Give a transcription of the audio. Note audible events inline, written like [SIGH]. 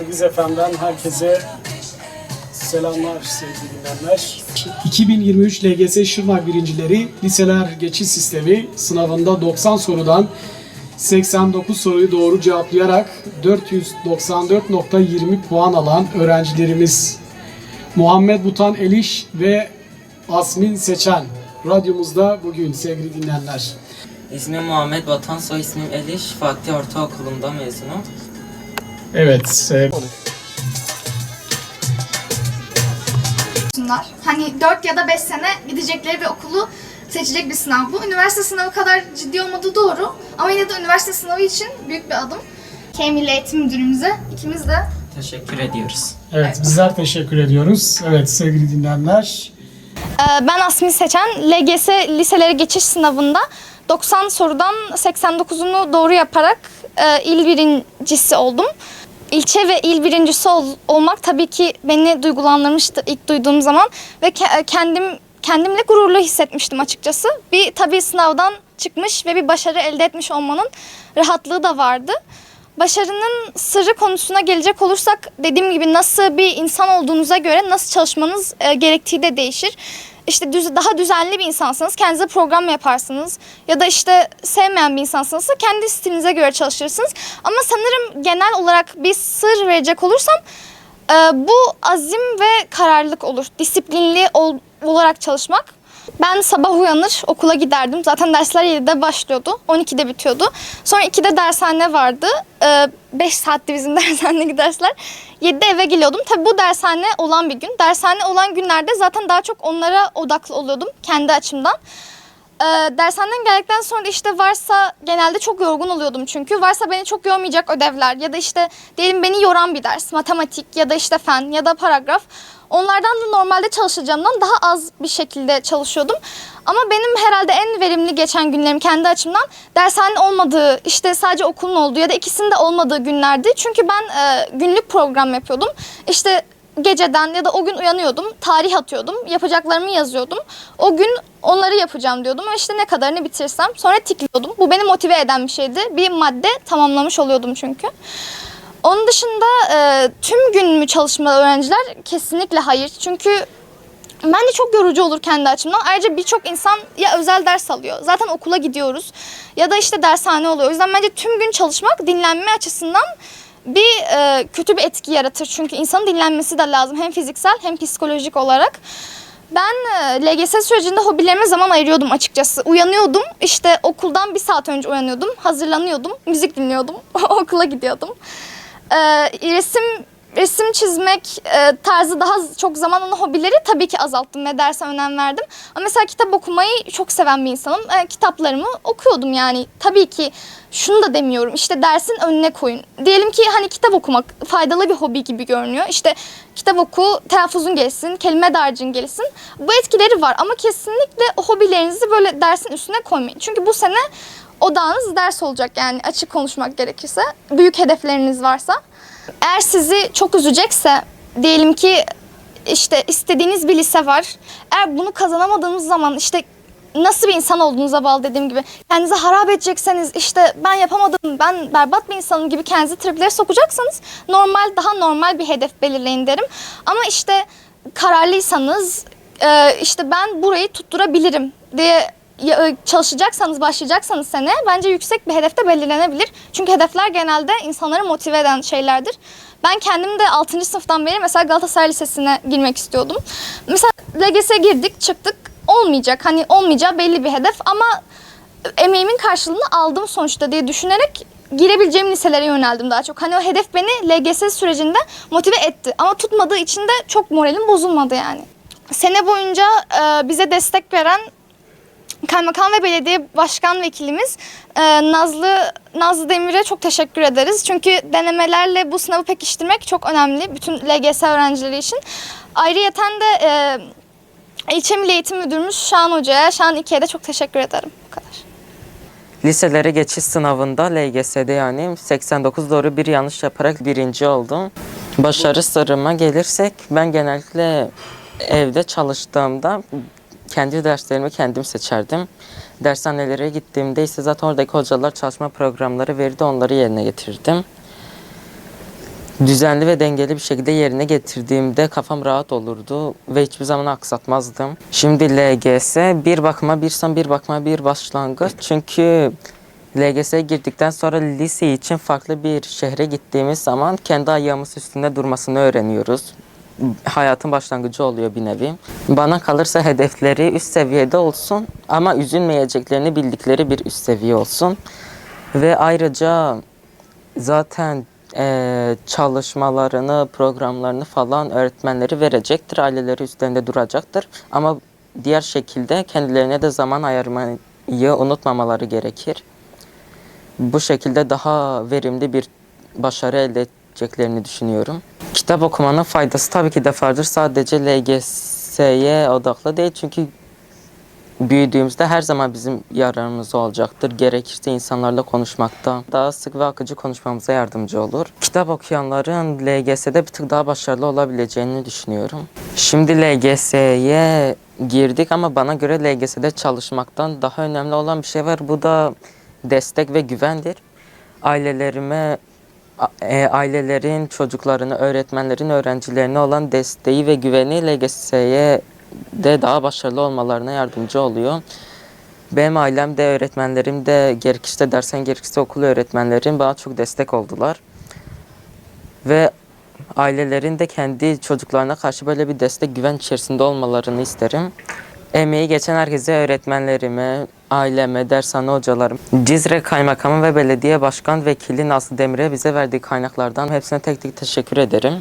Biz FM'den herkese selamlar sevgili dinleyenler. 2023 LGS Şırnak birincileri liseler geçiş sistemi sınavında 90 sorudan 89 soruyu doğru cevaplayarak 494.20 puan alan öğrencilerimiz Muhammed Butan Eliş ve Asmin Seçen radyomuzda bugün sevgili dinleyenler. İsmim Muhammed Vatan, soy ismim Eliş. Fatih Ortaokulu'nda mezunum. Evet, e, sunlar. Hani 4 ya da 5 sene gidecekleri bir okulu seçecek bir sınav bu. Üniversite sınavı kadar ciddi olmadığı doğru ama yine de üniversite sınavı için büyük bir adım. K Milli Eğitim Müdürümüze ikimiz de Teşekkür ediyoruz. evet bizler teşekkür ediyoruz. Evet sevgili dinleyenler. Ee, Ben Asmin Seçen, LGS liselere geçiş sınavında 90 sorudan 89'unu doğru yaparak e, il birincisi oldum. İlçe ve il birincisi ol- olmak tabii ki beni duygulandırmıştı ilk duyduğum zaman ve ke- kendim kendimle gururlu hissetmiştim açıkçası. Bir tabii sınavdan çıkmış ve bir başarı elde etmiş olmanın rahatlığı da vardı. Başarının sırrı konusuna gelecek olursak dediğim gibi nasıl bir insan olduğunuza göre nasıl çalışmanız e, gerektiği de değişir. İşte düz, daha düzenli bir insansanız kendinize program yaparsınız. Ya da işte sevmeyen bir insansanız kendi stilinize göre çalışırsınız. Ama sanırım genel olarak bir sır verecek olursam e, bu azim ve kararlılık olur. Disiplinli ol- olarak çalışmak. Ben sabah uyanır okula giderdim. Zaten dersler 7'de başlıyordu. 12'de bitiyordu. Sonra 2'de dershane vardı. 5 saatti bizim [LAUGHS] dershanedeki dersler. 7'de eve geliyordum. Tabii bu dershane olan bir gün. Dershane olan günlerde zaten daha çok onlara odaklı oluyordum kendi açımdan. Ee, dershaneden geldikten sonra işte varsa genelde çok yorgun oluyordum çünkü. Varsa beni çok yormayacak ödevler ya da işte diyelim beni yoran bir ders. Matematik ya da işte fen ya da paragraf. Onlardan da normalde çalışacağımdan daha az bir şekilde çalışıyordum. Ama benim herhalde en verimli geçen günlerim kendi açımdan dershane olmadığı, işte sadece okulun olduğu ya da ikisinin de olmadığı günlerdi. Çünkü ben e, günlük program yapıyordum. İşte geceden ya da o gün uyanıyordum, tarih atıyordum, yapacaklarımı yazıyordum. O gün onları yapacağım diyordum. Ve işte ne kadarını bitirsem sonra tikliyordum. Bu beni motive eden bir şeydi. Bir madde tamamlamış oluyordum çünkü. Onun dışında e, tüm gün mü çalışmalı öğrenciler? Kesinlikle hayır. Çünkü Bence çok yorucu olur kendi açımdan. Ayrıca birçok insan ya özel ders alıyor. Zaten okula gidiyoruz. Ya da işte dershane oluyor. O yüzden bence tüm gün çalışmak dinlenme açısından bir e, kötü bir etki yaratır. Çünkü insanın dinlenmesi de lazım. Hem fiziksel hem psikolojik olarak. Ben e, LGS sürecinde hobilerime zaman ayırıyordum açıkçası. Uyanıyordum. işte okuldan bir saat önce uyanıyordum. Hazırlanıyordum. Müzik dinliyordum. [LAUGHS] Okula gidiyordum. E, resim resim çizmek e, tarzı daha çok zaman olan hobileri tabii ki azalttım ve derse önem verdim. Ama mesela kitap okumayı çok seven bir insanım. E, kitaplarımı okuyordum yani. Tabii ki şunu da demiyorum. İşte dersin önüne koyun. Diyelim ki hani kitap okumak faydalı bir hobi gibi görünüyor. İşte kitap oku, telaffuzun gelsin, kelime dağarcığın gelsin. Bu etkileri var ama kesinlikle o hobilerinizi böyle dersin üstüne koymayın. Çünkü bu sene odağınız ders olacak yani açık konuşmak gerekirse. Büyük hedefleriniz varsa. Eğer sizi çok üzecekse diyelim ki işte istediğiniz bir lise var. Eğer bunu kazanamadığınız zaman işte nasıl bir insan olduğunuza bağlı dediğim gibi. Kendinizi harap edecekseniz işte ben yapamadım, ben berbat bir insanım gibi kendinizi triplere sokacaksanız normal, daha normal bir hedef belirleyin derim. Ama işte kararlıysanız işte ben burayı tutturabilirim diye çalışacaksanız, başlayacaksanız sene bence yüksek bir hedefte belirlenebilir. Çünkü hedefler genelde insanları motive eden şeylerdir. Ben kendim de 6. sınıftan beri mesela Galatasaray Lisesi'ne girmek istiyordum. Mesela LGS'e girdik, çıktık. Olmayacak. Hani olmayacağı belli bir hedef ama emeğimin karşılığını aldım sonuçta diye düşünerek girebileceğim liselere yöneldim daha çok. Hani o hedef beni LGS sürecinde motive etti. Ama tutmadığı için de çok moralim bozulmadı yani. Sene boyunca bize destek veren Kaymakam ve belediye başkan vekilimiz e, Nazlı Nazlı Demir'e çok teşekkür ederiz. Çünkü denemelerle bu sınavı pekiştirmek çok önemli bütün LGS öğrencileri için. Ayrıyeten de e, İlçe Milli Eğitim Müdürümüz Şahan Hoca'ya, Şahan İki'ye de çok teşekkür ederim. Bu kadar. Liselere geçiş sınavında LGS'de yani 89 doğru bir yanlış yaparak birinci oldum. Başarı sırrıma gelirsek ben genellikle evde çalıştığımda kendi derslerimi kendim seçerdim. Dershanelere gittiğimde ise zaten oradaki hocalar çalışma programları verirdi onları yerine getirdim. düzenli ve dengeli bir şekilde yerine getirdiğimde kafam rahat olurdu ve hiçbir zaman aksatmazdım. Şimdi LGS bir bakıma bir son bir bakıma bir başlangıç. Çünkü LGS'ye girdikten sonra lise için farklı bir şehre gittiğimiz zaman kendi ayağımız üstünde durmasını öğreniyoruz. Hayatın başlangıcı oluyor bir nevi. Bana kalırsa hedefleri üst seviyede olsun ama üzülmeyeceklerini bildikleri bir üst seviye olsun. Ve ayrıca zaten eee, çalışmalarını, programlarını falan öğretmenleri verecektir. Aileleri üstlerinde duracaktır. Ama diğer şekilde kendilerine de zaman ayırmayı unutmamaları gerekir. Bu şekilde daha verimli bir başarı elde edeceklerini düşünüyorum. Kitap okumanın faydası tabii ki de vardır. Sadece LGS'ye odaklı değil. Çünkü büyüdüğümüzde her zaman bizim yararımız olacaktır. Gerekirse insanlarla konuşmakta daha sık ve akıcı konuşmamıza yardımcı olur. Kitap okuyanların LGS'de bir tık daha başarılı olabileceğini düşünüyorum. Şimdi LGS'ye girdik ama bana göre LGS'de çalışmaktan daha önemli olan bir şey var. Bu da destek ve güvendir. Ailelerime ailelerin çocuklarını, öğretmenlerin öğrencilerine olan desteği ve güveni LGS'ye de daha başarılı olmalarına yardımcı oluyor. Benim ailem de öğretmenlerim de gerekirse dersen gerekirse okul öğretmenlerim bana çok destek oldular. Ve ailelerin de kendi çocuklarına karşı böyle bir destek güven içerisinde olmalarını isterim. Emeği geçen herkese öğretmenlerime, aileme, dershane hocalarım, Cizre Kaymakamı ve Belediye Başkan Vekili Nazlı Demir'e bize verdiği kaynaklardan hepsine tek tek teşekkür ederim.